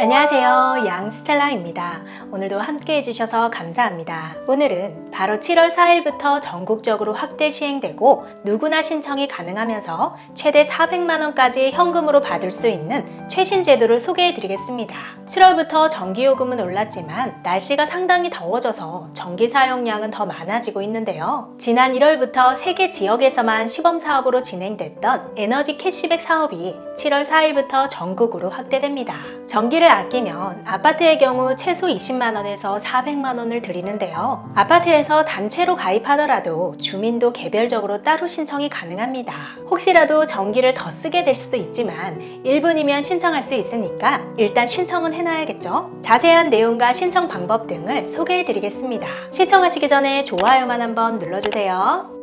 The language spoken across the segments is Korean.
안녕하세요. 양스텔라입니다. 오늘도 함께 해주셔서 감사합니다. 오늘은 바로 7월 4일부터 전국적으로 확대 시행되고 누구나 신청이 가능하면서 최대 400만원까지 현금으로 받을 수 있는 최신 제도를 소개해 드리겠습니다. 7월부터 전기요금은 올랐지만 날씨가 상당히 더워져서 전기 사용량은 더 많아지고 있는데요. 지난 1월부터 세계 지역에서만 시범 사업으로 진행됐던 에너지 캐시백 사업이 7월 4일부터 전국으로 확대됩니다. 전기를 아끼면 아파트의 경우 최소 20만원에서 400만원을 드리는데요. 아파트에서 단체로 가입하더라도 주민도 개별적으로 따로 신청이 가능합니다. 혹시라도 전기를 더 쓰게 될 수도 있지만 1분이면 신청할 수 있으니까 일단 신청은 해놔야겠죠? 자세한 내용과 신청 방법 등을 소개해 드리겠습니다. 시청하시기 전에 좋아요만 한번 눌러주세요.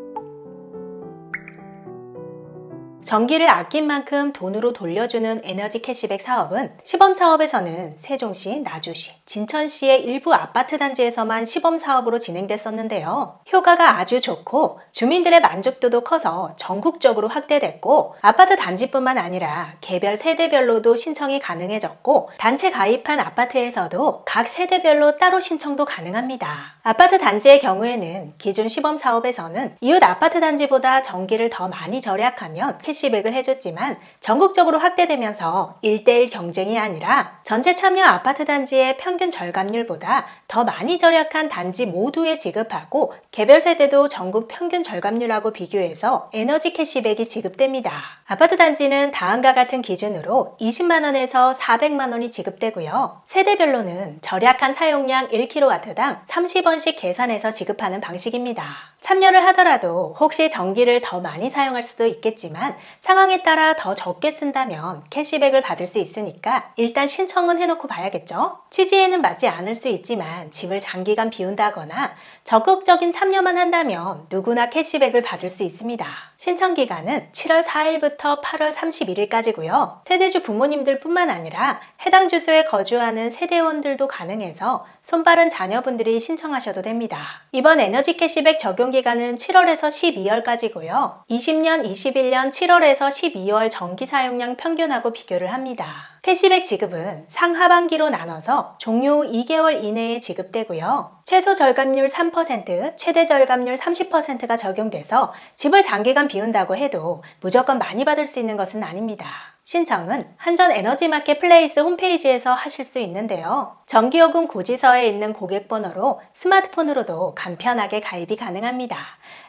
전기를 아낀 만큼 돈으로 돌려주는 에너지 캐시백 사업은 시범 사업에서는 세종시, 나주시, 진천시의 일부 아파트 단지에서만 시범 사업으로 진행됐었는데요. 효과가 아주 좋고 주민들의 만족도도 커서 전국적으로 확대됐고 아파트 단지뿐만 아니라 개별 세대별로도 신청이 가능해졌고 단체 가입한 아파트에서도 각 세대별로 따로 신청도 가능합니다. 아파트 단지의 경우에는 기존 시범 사업에서는 이웃 아파트 단지보다 전기를 더 많이 절약하면 캐시백을 해줬지만 전국적으로 확대되면서 1대1 경쟁이 아니라 전체 참여 아파트 단지의 평균 절감률보다 더 많이 절약한 단지 모두에 지급하고 개별 세대도 전국 평균 절감률하고 비교해서 에너지 캐시백이 지급됩니다. 아파트 단지는 다음과 같은 기준으로 20만원에서 400만원이 지급되고요. 세대별로는 절약한 사용량 1kW당 30원씩 계산해서 지급하는 방식입니다. 참여를 하더라도 혹시 전기를 더 많이 사용할 수도 있겠지만 상황에 따라 더 적게 쓴다면 캐시백을 받을 수 있으니까 일단 신청은 해놓고 봐야겠죠? 취지에는 맞지 않을 수 있지만 집을 장기간 비운다거나 적극적인 참여만 한다면 누구나 캐시백을 받을 수 있습니다. 신청 기간은 7월 4일부터 8월 31일까지고요. 세대주 부모님들 뿐만 아니라 해당 주소에 거주하는 세대원들도 가능해서 손빠른 자녀분들이 신청하셔도 됩니다. 이번 에너지 캐시백 적용 기간은 7월에서 12월까지고요. 20년, 21년 7월에서 12월 전기 사용량 평균하고 비교를 합니다. 캐시백 지급은 상하반기로 나눠서 종료 후 2개월 이내에 지급되고요. 최소 절감률 3%, 최대 절감률 30%가 적용돼서 집을 장기간 비운다고 해도 무조건 많이 받을 수 있는 것은 아닙니다. 신청은 한전 에너지 마켓 플레이스 홈페이지에서 하실 수 있는데요. 전기요금 고지서에 있는 고객번호로 스마트폰으로도 간편하게 가입이 가능합니다.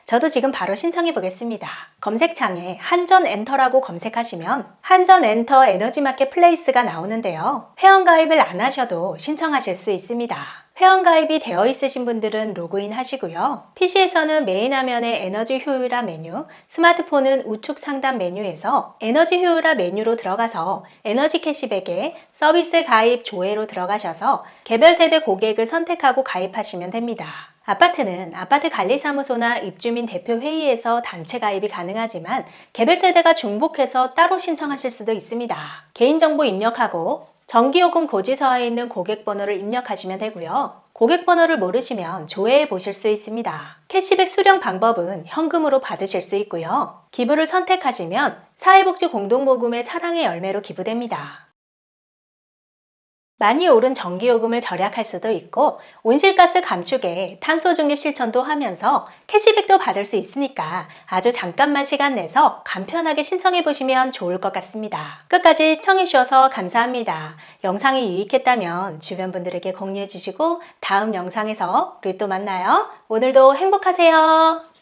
저도 지금 바로 신청해 보겠습니다. 검색창에 한전 엔터라고 검색하시면 한전 엔터 에너지 마켓 플레이스가 나오는데요. 회원 가입을 안 하셔도 신청하실 수 있습니다. 회원 가입이 되어 있으신 분들은 로그인 하시고요. PC에서는 메인 화면의 에너지 효율화 메뉴, 스마트폰은 우측 상단 메뉴에서 에너지 효율화 메뉴로 들어가서 에너지 캐시백에 서비스 가입 조회로 들어가셔서 개별 세대 고객을 선택하고 가입하시면 됩니다. 아파트는 아파트 관리사무소나 입주민 대표 회의에서 단체 가입이 가능하지만 개별 세대가 중복해서 따로 신청하실 수도 있습니다. 개인정보 입력하고 전기요금 고지서에 있는 고객번호를 입력하시면 되고요. 고객번호를 모르시면 조회해 보실 수 있습니다. 캐시백 수령 방법은 현금으로 받으실 수 있고요. 기부를 선택하시면 사회복지 공동모금의 사랑의 열매로 기부됩니다. 많이 오른 전기요금을 절약할 수도 있고 온실가스 감축에 탄소 중립 실천도 하면서 캐시백도 받을 수 있으니까 아주 잠깐만 시간 내서 간편하게 신청해 보시면 좋을 것 같습니다. 끝까지 시청해 주셔서 감사합니다. 영상이 유익했다면 주변 분들에게 공유해 주시고 다음 영상에서 우리 또 만나요. 오늘도 행복하세요.